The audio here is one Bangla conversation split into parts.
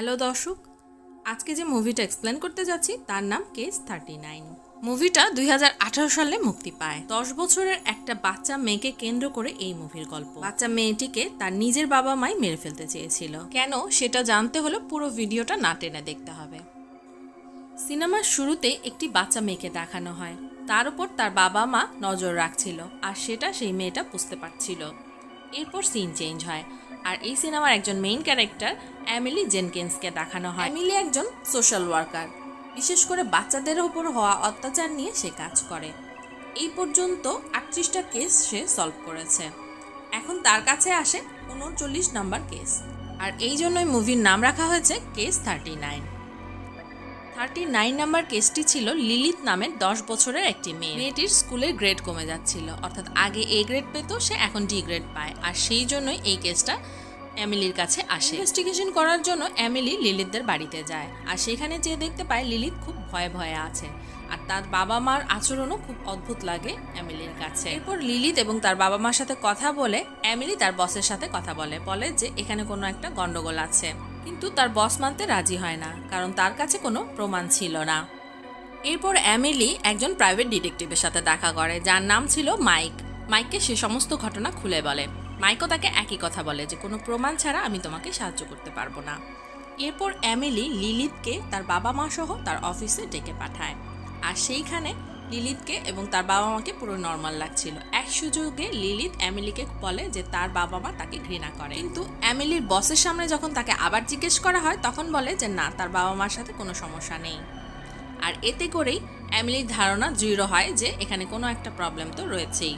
হ্যালো দর্শক, আজকে যে মুভিটা এক্সপ্লেন করতে যাচ্ছি তার নাম কেস থার্টি নাইন মুভিটা দুই হাজার আঠারো সালে মুক্তি পায়। দশ বছরের একটা বাচ্চা মেয়েকে কেন্দ্র করে এই মুভির গল্প। বাচ্চা মেয়েটিকে তার নিজের বাবা মাই মেরে ফেলতে চেয়েছিল। কেন সেটা জানতে হলে পুরো ভিডিওটা না টেনে দেখতে হবে। সিনেমার শুরুতে একটি বাচ্চা মেয়েকে দেখানো হয়। তার উপর তার বাবা মা নজর রাখছিল, আর সেটা সেই মেয়েটা বুঝতে পারছিল। এরপর সিন চেঞ্জ হয়। আর এই সিনেমার একজন মেইন ক্যারেক্টার অ্যামিলি জেনকিন্সকে দেখানো হয়। অ্যামিলি একজন সোশ্যাল ওয়ার্কার বিশেষ করে বাচ্চাদের ওপর হওয়া অত্যাচার নিয়ে সে কাজ করে। এই পর্যন্ত আটত্রিশটা কেস সে সলভ করেছে। এখন তার কাছে আসে উনচল্লিশ নাম্বার কেস আর এই জন্যই মুভির নাম রাখা হয়েছে case thirty nine thirty nine number কেসটি ছিল লিলিত নামের দশ বছরের একটি মেয়ে। মেয়েটির স্কুলের গ্রেড কমে যাচ্ছিল, অর্থাৎ আগে এ গ্রেড পেত, সে এখন ডি গ্রেড পায়। আর সেই জন্যই এই কেসটা অ্যামিলির কাছে আসে। ইনভেস্টিগেশন করার জন্য অ্যামিলি লিলিতদের বাড়িতে যায়। আর সেখানে যে দেখতে পায়, লিলিত খুব ভয়ে ভয়ে আছে। আর তার বাবা মার আচরণও খুব অদ্ভুত লাগে অ্যামিলির কাছে। এরপর লিলিত এবং তার বাবা মার সাথে কথা বলে অ্যামিলি তার বসের সাথে কথা বলে। বলে যে, এখানে কোনো একটা গন্ডগোল আছে। কিন্তু তার বস মানতে রাজি হয় না, কারণ তার কাছে কোনো প্রমাণ ছিল না। এরপর অ্যামিলি একজন প্রাইভেট ডিটেকটিভের সাথে দেখা করে, যার নাম ছিল মাইক। মাইককে সে সমস্ত ঘটনা খুলে বলে। মাইকও তাকে একই কথা বলে যে, কোনো প্রমাণ ছাড়া আমি তোমাকে সাহায্য করতে পারব না। এরপর অ্যামিলি লিলিতকে তার বাবা মা সহ তার অফিসে ডেকে পাঠায়। আর সেইখানে লিলিতকে এবং তার বাবা মাকে পুরো নর্মাল লাগছিল। এক সুযোগে লিলিত অ্যামিলিকে বলে যে তার বাবা মা তাকে ঘৃণা করে। কিন্তু অ্যামিলির বসের সামনে যখন তাকে আবার জিজ্ঞেস করা হয়, তখন বলে যে না, তার বাবা মার সাথে কোনো সমস্যা নেই। আর এতে করেই অ্যামিলির ধারণা দৃঢ় হয় যে এখানে কোনো একটা প্রবলেম তো রয়েছেই।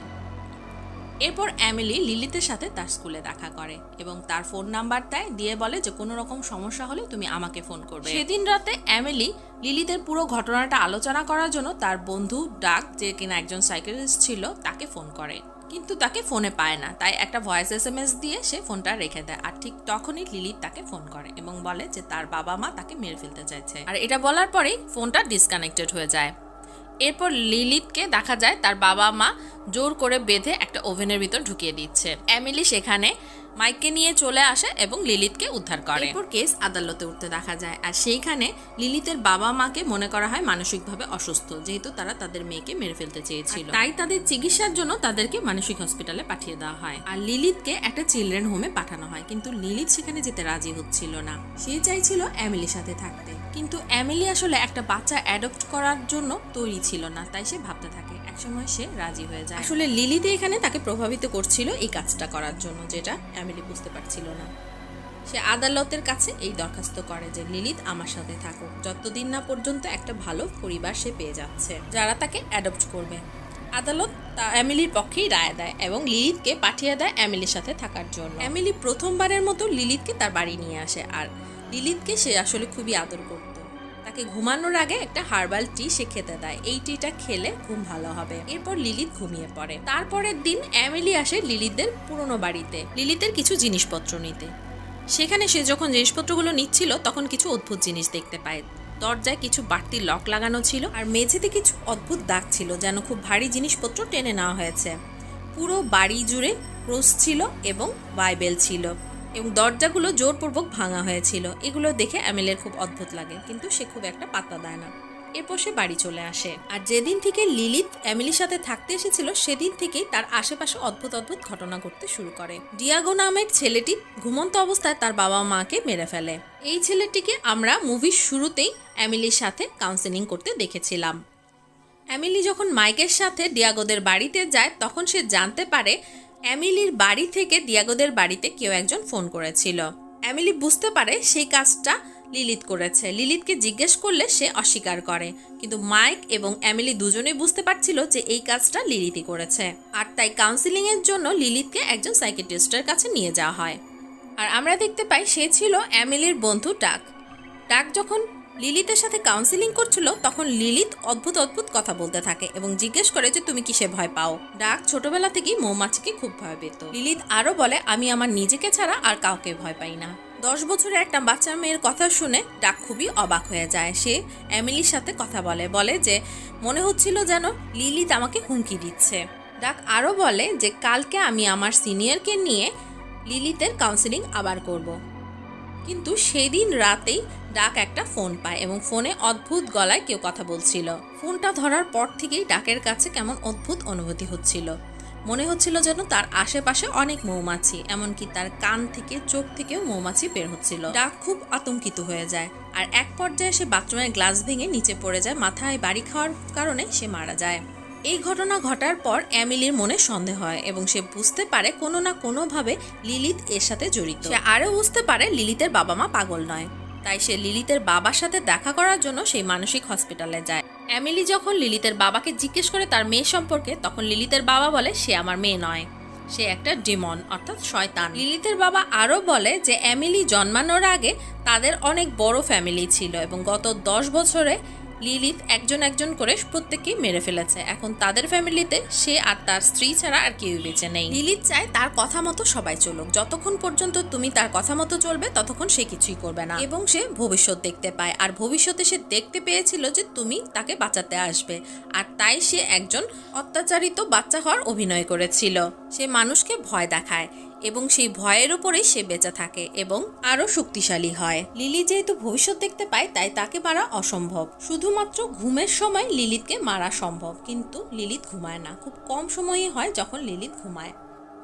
এরপর অ্যামিলি লিলিতের সাথে তার স্কুলে দেখা করে এবং তার ফোন নাম্বার দেয় দিয়ে বলে যে কোনো রকম সমস্যা হলে তুমি আমাকে ফোন করবে। সেদিন রাতে অ্যামিলি লিলিতের পুরো ঘটনাটা আলোচনা করার জন্য তার বন্ধু ডাক, যে কিনা একজন সাইকেলিস্ট ছিল, তাকে ফোন করে। কিন্তু তাকে ফোনে পায় না, তাই একটা ভয়েস এস এম এস দিয়ে সে ফোনটা রেখে দেয়। আর ঠিক তখনই লিলিত তাকে ফোন করে এবং বলে যে তার বাবা মা তাকে মেরে ফেলতে চাইছে। আর এটা বলার পরেই ফোনটা ডিসকানেক্টেড হয়ে যায়। এরপর লিলিতকে দেখা যায় তার বাবা মা জোর করে বেঁধে একটা ওভেনের ভিতর ঢুকিয়ে দিচ্ছে। এমিলি সেখানে মাইককে নিয়ে চলে আসে এবং লিলিতকে উদ্ধার করে। এরপর কেস আদালতে উঠতে দেখা যায় আর সেইখানে লিলিতের বাবা মাকে মনে করা হয় মানসিকভাবে অসুস্থ যেহেতু তারা তাদের মেয়েকে মেরে ফেলতে চেয়েছিল। তাই তাদের চিকিৎসার জন্য তাদেরকে মানসিক হসপিটালে পাঠিয়ে দেওয়া হয়। আর লিলিতকে একটা চিলড্রেন হোমে পাঠানো হয় কিন্তু লিলিত সেখানে যেতে রাজি হচ্ছিল না। সে চাইছিল অ্যামিলির সাথে থাকতে কিন্তু অ্যামিলি আসলে একটা বাচ্চা অ্যাডপ্ট করার জন্য তৈরি ছিল না তাই সে ভাবতে থাকে একসময় সে রাজি হয়ে যায়। আসলে লিলিতে এখানে তাকে প্রভাবিত করছিল এই কাজটা করার জন্য যেটা অ্যামিলি বুঝতে পারছিল না। সে আদালতের কাছে এই দরখাস্ত করে যে লিলিত আমার সাথে থাকুক। যতদিন না পর্যন্ত একটা ভালো পরিবার সে পেয়ে যাচ্ছে। যারা তাকে অ্যাডপ্ট করবে। আদালত তা অ্যামিলির পক্ষেই রায় দেয় এবং লিলিতকে পাঠিয়ে দেয় অ্যামিলির সাথে থাকার জন্য। অ্যামিলি প্রথমবারের মতো লিলিতকে তার বাড়ি নিয়ে আসে। আর লিলিতকে সে আসলে খুবই আদর করত। তাকে ঘুমানোর আগে একটা হার্বাল টি সে খেতে দেয়। এই টিটা খেলে ঘুম ভালো হবে। এরপর লিলিত ঘুমিয়ে পড়ে। তারপরের দিন অ্যামিলি আসে লিলিতদের পুরনো বাড়িতে, লিলিতের কিছু জিনিসপত্র নিতে। সেখানে সে যখন জিনিসপত্রগুলো নিচ্ছিল, তখন কিছু অদ্ভুত জিনিস দেখতে পায়। দরজায় কিছু বাড়তি লক লাগানো ছিল আর মেঝেতে কিছু অদ্ভুত দাগ ছিল যেন খুব ভারী জিনিসপত্র টেনে নেওয়া হয়েছে। পুরো বাড়ি জুড়ে ক্রোস ছিল এবং বাইবেল ছিল। এবং দরজাগুলো জোরপূর্বক ভাঙা হয়েছিল। এগুলো দেখে অ্যামেলের খুব অদ্ভুত লাগে, কিন্তু সে খুব একটা পাত্তা দেয় না। এরপর সে বাড়ি চলে আসে। আর যেদিন থেকে লিলিত অ্যামিলির সাথে থাকতে এসেছিল, সেদিন থেকেই তার আশেপাশে অদ্ভুত অদ্ভুত ঘটনা ঘটতে শুরু করে। ডিয়াগো নামের ছেলেটি ঘুমন্ত অবস্থায় তার বাবা মাকে মেরে ফেলে। এই ছেলেটিকে আমরা মুভির শুরুতেই অ্যামিলির সাথে কাউন্সেলিং করতে দেখেছিলাম। অ্যামিলি যখন মাইকের সাথে ডিয়াগোদের বাড়িতে যায়, তখন সে জানতে পারে অ্যামিলির বাড়ি থেকে দিয়াগোদের বাড়িতে কেউ একজন ফোন করেছিল। অ্যামিলি বুঝতে পারে সেই কাজটা লিলিত করেছে। লিলিতকে জিজ্ঞেস করলে সে অস্বীকার করে। কিন্তু মাইক এবং অ্যামিলি দুজনেই বুঝতে পারছিল যে এই কাজটা লিলিতই করেছে। আর তাই কাউন্সিলিং এর জন্য লিলিতকে একজন সাইকেট্রিস্টের কাছে নিয়ে যাওয়া হয়। আর আমরা দেখতে পাই সে ছিল অ্যামিলির বন্ধু ডাক। ডাক যখন লিলিতের সাথে কাউন্সিলিং করছিল, তখন লিলিত অদ্ভুত অদ্ভুত কথা বলতে থাকে এবং জিজ্ঞেস করে যে, তুমি কিসে ভয় পাও? ডাক ছোটবেলা থেকেই মৌমাছিকে খুব ভয় পেত। লিলিত আরও বলে, আমি আমার নিজেকে ছাড়া আর কাউকে ভয় পাই না। দশ বছরের একটা বাচ্চা মেয়ের কথা শুনে ডাক খুবই অবাক হয়ে যায়। সে অ্যামিলির সাথে কথা বলে বলে যে, মনে হচ্ছিল যেন লিলিত আমাকে হুমকি দিচ্ছে। ডাক আরও বলে যে, কালকে আমি আমার সিনিয়রকে নিয়ে লিলিতের কাউন্সিলিং আবার করব। কিন্তু সেদিন রাতেই ডাক একটা ফোন পায় এবং ফোনে অদ্ভুত গলায় কেউ কথা বলছিল। ফোনটা ধরার পর থেকেই ডাকের কাছে কেমন অদ্ভুত অনুভূতি হচ্ছিল। মনে হচ্ছিল যেন তার আশেপাশে অনেক মৌমাছি, এমনকি তার কান থেকে চোখ থেকেও মৌমাছি বের হচ্ছিল। ডাক খুব আতঙ্কিত হয়ে যায়, আর এক পর্যায়ে সে বাথরুমের গ্লাস ভেঙে নিচে পড়ে যায় মাথায় বাড়ি খাওয়ার কারণে সে মারা যায়। এই ঘটনা ঘটার পর অ্যামিলির মনে সন্দেহ হয় এবং সে বুঝতে পারে কোনো না কোনোভাবে লিলিত এর সাথে জড়িত। সে আরও বুঝতে পারে লিলিতের বাবা মা পাগল নয়। তাই সে লিলিতের বাবার সাথে দেখা করার জন্য সেই মানসিক হসপিটালে যায়। অ্যামিলি যখন লিলিতের বাবাকে জিজ্ঞেস করে তার মেয়ে সম্পর্কে, তখন লিলিতের বাবা বলে, সে আমার মেয়ে নয়। সে একটা ডিমন, অর্থাৎ শয়তান। লিলিতের বাবা আরও বলে যে, অ্যামিলি জন্মানোর আগে তাদের অনেক বড় ফ্যামিলি ছিল এবং গত দশ বছরে লিলিত একজন একজন করে প্রত্যেককেই মেরে ফেলেছে। এখন তাদের ফ্যামিলিতে সে আর তার স্ত্রী ছাড়া আর কেউ বেঁচে নেই। লিলিত চায় তার কথা মতো সবাই চলুক। যতক্ষণ পর্যন্ত তুমি তার কথা মতো চলবে, ততক্ষণ সে কিছুই করবে না। এবং সে ভবিষ্যৎ দেখতে পায়। আর ভবিষ্যতে সে দেখতে পেয়েছিল যে তুমি তাকে বাঁচাতে আসবে। আর তাই সে একজন অত্যাচারিত বাচ্চা হওয়ার অভিনয় করেছিল। সে মানুষকে ভয় দেখায়। এবং সেই ভয়ের উপরেই সে বেঁচে থাকে এবং আরও শক্তিশালী হয়। লিলি যেহেতু ভবিষ্যৎ দেখতে পায়, তাই তাকে মারা অসম্ভব। শুধুমাত্র ঘুমের সময় লিলিতকে মারা সম্ভব। কিন্তু লিলিত ঘুমায় না। খুব কম সময়ই হয় যখন লিলিত ঘুমায়।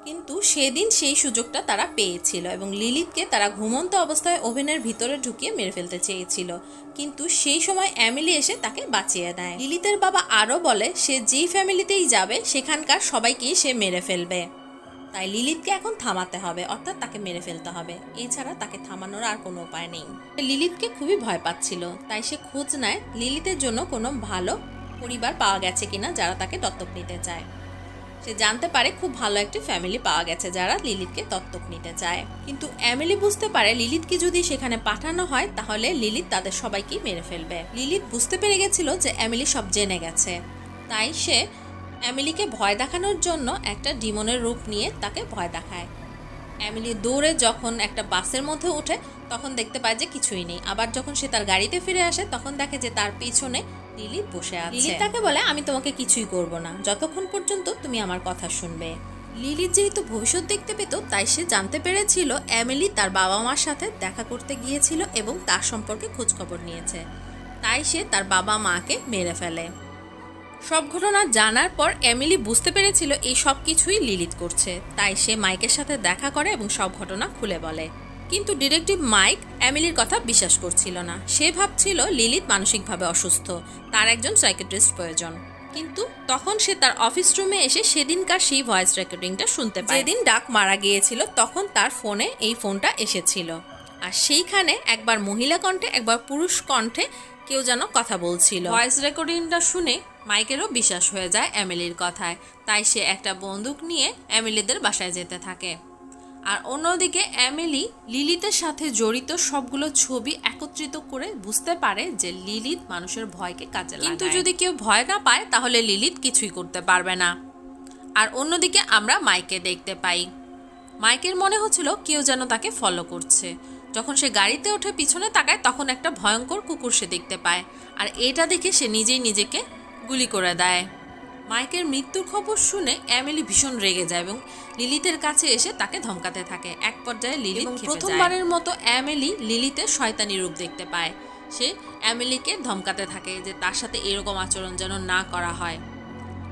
কিন্তু সেদিন সেই সুযোগটা তারা পেয়েছিল এবং লিলিতকে তারা ঘুমন্ত অবস্থায় ওভেনের ভিতরে ঢুকিয়ে মেরে ফেলতে চেয়েছিল। কিন্তু সেই সময় অ্যামিলি এসে তাকে বাঁচিয়ে দেয় লিলিতের বাবা আরও বলে, সে যেই ফ্যামিলিতেই যাবে, সেখানকার সবাইকেই সে মেরে ফেলবে। তাই লিলিতকে এখন থামাতে হবে, অর্থাৎ তাকে মেরে ফেলতে হবে। এছাড়া তাকে থামানোর আর কোনো উপায় নেই। লিলিতকে খুবই ভয় পাচ্ছিল, তাই সে খোঁজ নেয় লিলিতের জন্য কোনো ভালো পরিবার পাওয়া গেছে কিনা যারা তাকে দত্তক নিতে চায়। সে জানতে পারে খুব ভালো একটি ফ্যামিলি পাওয়া গেছে যারা লিলিতকে দত্তক নিতে চায়। কিন্তু অ্যামিলি বুঝতে পারে লিলিতকে যদি সেখানে পাঠানো হয়, তাহলে লিলিত তাদের সবাইকেই মেরে ফেলবে। লিলিত বুঝতে পেরে গেছিল যে অ্যামিলি সব জেনে গেছে। তাই সে অ্যামিলিকে ভয় দেখানোর জন্য একটা ডিমনের রূপ নিয়ে তাকে ভয় দেখায়। অ্যামিলি দৌড়ে যখন একটা বাসের মধ্যে ওঠে তখন দেখতে পায় যে কিছুই নেই। আবার যখন সে তার গাড়িতে ফিরে আসে তখন দেখে যে তার পিছনে লিলি বসে আছে। লিলি তাকে বলে আমি তোমাকে কিছুই করব না। যতক্ষণ পর্যন্ত তুমি আমার কথা শুনবে। লিলিত যেহেতু ভবিষ্যৎ দেখতে পেত তাই সে জানতে পেরেছিল অ্যামিলি তার বাবা মার সাথে দেখা করতে গিয়েছিল এবং তার সম্পর্কে খোঁজখবর নিয়েছে। তাই সে তার বাবা মাকে মেরে ফেলে। সব ঘটনা জানার পর এমিলি বুঝতে পেরেছিল এই সব কিছুই লিলিত করছে। তাই সে মাইকের সাথে দেখা করে এবং সব ঘটনা খুলে বলে। কিন্তু ডিটেকটিভ মাইক এমিলির কথা বিশ্বাস করছিল না। সে ভাবছিল লিলিত মানসিকভাবে অসুস্থ। তার একজন সাইকেট্রিস্ট প্রয়োজন। কিন্তু তখন সে তার অফিস রুমে এসে সেদিনকার সেই ভয়েস রেকর্ডিংটা শুনতে পায়। যেদিন ডাক মারা গিয়েছিল, তখন তার ফোনে এই ফোনটা এসেছিল। আর সেইখানে একবার মহিলা কণ্ঠে, একবার পুরুষ কণ্ঠে কেউ যেন কথা বলছিল। ভয়েস রেকর্ডিংটা শুনে মাইকেরও বিশ্বাস হয়ে যায় এমিলির কথায়, তাই সে একটা বন্দুক নিয়ে এমিলিদের বাসায় যেতে থাকে। আর অন্যদিকে এমিলি লিলিতের সাথে জড়িত সবগুলো ছবি একত্রিত করে বুঝতে পারে যে লিলিত মানুষের ভয়কে কাজে কিন্তু যদি কেউ ভয় না পায়, তাহলে লিলিত কিছুই করতে পারবে না। আর অন্যদিকে আমরা মাইকে দেখতে পাই। মাইকের মনে হচ্ছিল কেউ যেন তাকে ফলো করছে। যখন সে গাড়িতে ওঠে পিছনে তাকায়, তখন একটা ভয়ঙ্কর কুকুর সে দেখতে পায়। আর এটা দেখে সে নিজেই নিজেকে গুলি করে দেয়। মাইকের মৃত্যুর খবর শুনে অ্যামিলি ভীষণ রেগে যায় এবং লিলিতের কাছে এসে তাকে ধমকাতে থাকে। এক পর্যায়ে লিলিত প্রথমবারের মতো অ্যামিলি লিলিতে শয়তানি রূপ দেখতে পায়। সে অ্যামিলিকে ধমকাতে থাকে যে তার সাথে এরকম আচরণ যেন না করা হয়।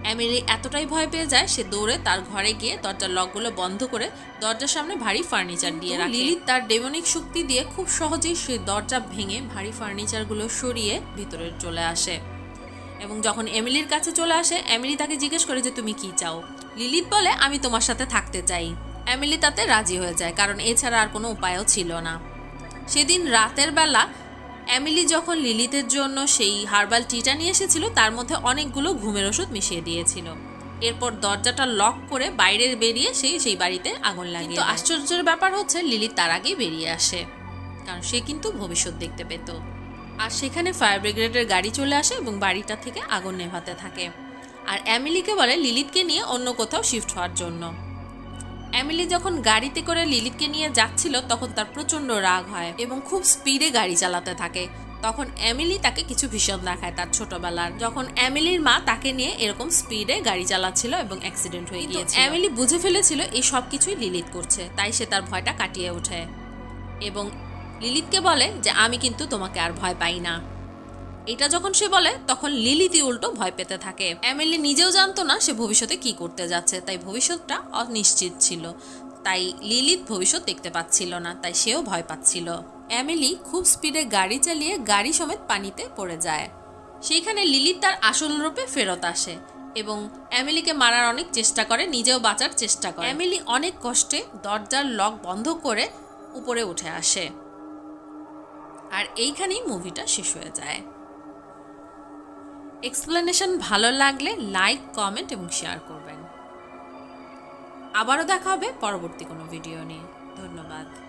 অ্যামিলি এতটাই ভয় পেয়ে যায় সে দৌড়ে তার ঘরে গিয়ে দরজার লকগুলো বন্ধ করে দরজার সামনে ভারী ফার্নিচার দিয়ে রাখে। লিলিত তার ডেমনিক শক্তি দিয়ে খুব সহজেই সে দরজা ভেঙে ভারী ফার্নিচারগুলো সরিয়ে ভিতরে চলে আসে। এবং যখন এমিলির কাছে চলে আসে এমিলি তাকে জিজ্ঞেস করে যে তুমি কি চাও? লিলিত বলে আমি তোমার সাথে থাকতে চাই। এমিলি তাতে রাজি হয়ে যায় কারণ এছাড়া আর কোনো উপায়ও ছিল না। সেদিন রাতের বেলা অ্যামিলি যখন লিলিতের জন্য সেই হার্বাল টিটা নিয়ে এসেছিল তার মধ্যে অনেকগুলো ঘুমের ওষুধ মিশিয়ে দিয়েছিল। এরপর দরজাটা লক করে বাইরে বেরিয়ে সেই সেই বাড়িতে আগুন লাগে কিন্তু আশ্চর্যের ব্যাপার হচ্ছে লিলি তার আগেই বেরিয়ে আসে কারণ সে কিন্তু ভবিষ্যৎ দেখতে পেত। আর সেখানে ফায়ার ব্রিগেডের গাড়ি চলে আসে এবং বাড়িটা থেকে আগুন নেভাতে থাকে। আর অ্যামিলিকে বলে লিলিতকে নিয়ে অন্য কোথাও শিফট হওয়ার জন্য। অ্যামিলি যখন গাড়িতে করে লিলিতকে নিয়ে যাচ্ছিল তখন তার প্রচণ্ড রাগ হয় এবং খুব স্পিডে গাড়ি চালাতে থাকে। তখন অ্যামিলি তাকে কিছু ভীষণ দেখায় তার ছোটবেলার। যখন অ্যামিলির মা তাকে নিয়ে এরকম স্পিডে গাড়ি চালাচ্ছিল এবং অ্যাক্সিডেন্ট হয়ে গিয়েছে অ্যামিলি বুঝে ফেলেছিল এই সব কিছুই লিলিত করছে তাই সে তার ভয়টা কাটিয়ে ওঠে। এবং লিলিতকে বলে যে, আমি কিন্তু তোমাকে আর ভয় পাই না। এটা যখন সে বলে, তখন লিলিতি উল্টো ভয় পেতে থাকে। এমিলি নিজেও জানতো না সে ভবিষ্যতে কি করতে যাচ্ছে, তাই ভবিষ্যৎটা অনিশ্চিত ছিল। তাই লিলিত ভবিষ্যৎ দেখতে পাচ্ছিল না, তাই সেও ভয় পাচ্ছিল। এমিলি খুব স্পিডে গাড়ি চালিয়ে গাড়ি সমেত পানিতে পড়ে যায়। সেইখানে লিলিত তার আসল রূপে ফেরত আসে এবং এমিলিকে মারার অনেক চেষ্টা করে, নিজেও বাঁচার চেষ্টা করে। এমিলি অনেক কষ্টে দরজার লক বন্ধ করে উপরে উঠে আসে। আর এইখানেই মুভিটা শেষ হয়ে যায়। এক্সপ্লেনেশন ভালো লাগলে লাইক কমেন্ট এবং শেয়ার করবেন। আবারও দেখা হবে পরবর্তী কোনো ভিডিও নিয়ে। ধন্যবাদ।